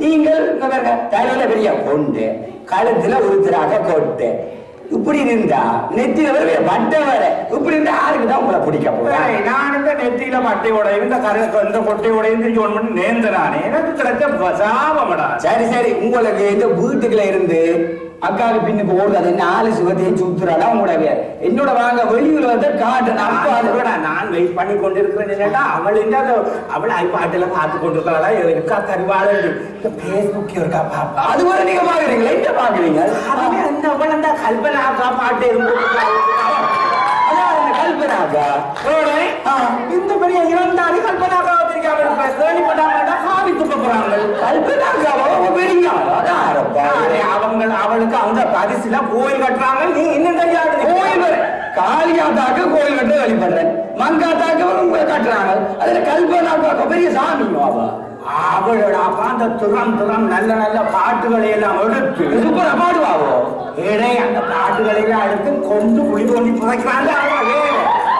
நீங்கள் தலையில பெரிய கொண்டு கழுத்துல உருத்துறாக கொட்டு. இப்படி இருந்தா நெத்தியில வர வட்ட வர. இப்படி இருந்தா யாருக்கு தான் உங்களை பிடிக்க போறேன் ஏய், நான் இந்த கரு இந்த கொட்டையோடையும் திருச்சி ஒன்று பண்ணி நேர்ந்தனானே எனக்கு கிடைச்ச சாபமடா சரி சரி உங்களுக்கு இந்த வீட்டுக்குள்ள இருந்து அக்காவுக்கு பின்னுக்கு ஓடுது அது நாலு சுகத்தையும் சுத்துறாடா உங்களோட வே- என்னோட வாங்க வெளியூர்ல வந்து காட்டு நான் நான் வெயிட் பண்ணி கொண்டிருக்கிறேன் என்னடா அவள் இந்த அவள் ஐபாட்டில பார்த்து கொண்டிருக்கிறாளா இருக்கா தருவாள் பேஸ்புக் இருக்கா பாப்பா அது வரை நீங்க பாக்குறீங்களா என்ன பாக்குறீங்க அந்த அவள் அந்த கல்பனாக்கா பாட்டு அதான் அந்த கல்பனாக்கா ஆ. இந்த பெரிய இரண்டாறு கல்பனாக்கா வச்சிருக்காங்க கேள்விப்பட்டாங்க கல்பனாக்காவா அவங்க அவளுக்கு அந்த பரிசுல கோயில் கட்டுறாங்க. நீ இன்னும் கோயில். காளியாத்தாக்கு கோயில் கட்ட வழிபடுறேன் மங்காத்தாக்கு கட்டுறாங்க. அதுல கல்பனாக்கா பெரிய சாமி அவ அவளோட அப்பா அந்த துறம் துறம் நல்ல நல்ல பாட்டுகளை எல்லாம் எடுத்து சூப்பரா பாடுவாவோ? இடை அந்த பாட்டுகளை எல்லாம் எடுத்து கொண்டு குழி தோண்டி புதைக்கிறாங்க.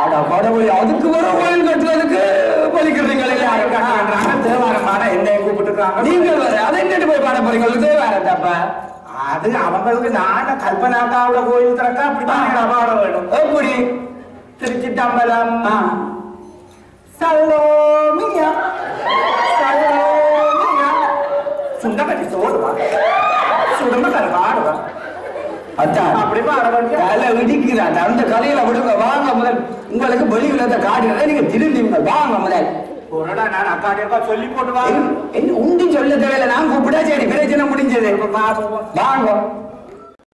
அட கடவுளே அதுக்கு வர கோயில் கட்டுறதுக்கு பலிக்கிறீங்களே நீங்கள் வர அதை என்னட்டு போய் பாட போறீங்க உங்களுக்கு வேற தப்ப அது அவங்களுக்கு நான கல்பனாக்காவோட கோயில் திறக்க அப்படித்தான் பாட வேணும். எப்படி? திருச்சி தம்பலம் ஆ. சலோமியா சலோமியா சுண்டக்கட்டி சோடுவா சுடம்பக்கல் பாடுவா. அந்த கதையில விடுங்க வாங்க முதல். உங்களுக்கு வெளியுலகத்தை காட்டுறத நீங்க திரும்பிங்க வாங்க முதல். உண்டி சொல்ல தேவையில்ல நான் கூப்பிட்டா சரி பிரச்சனை முடிஞ்சது. வாங்க.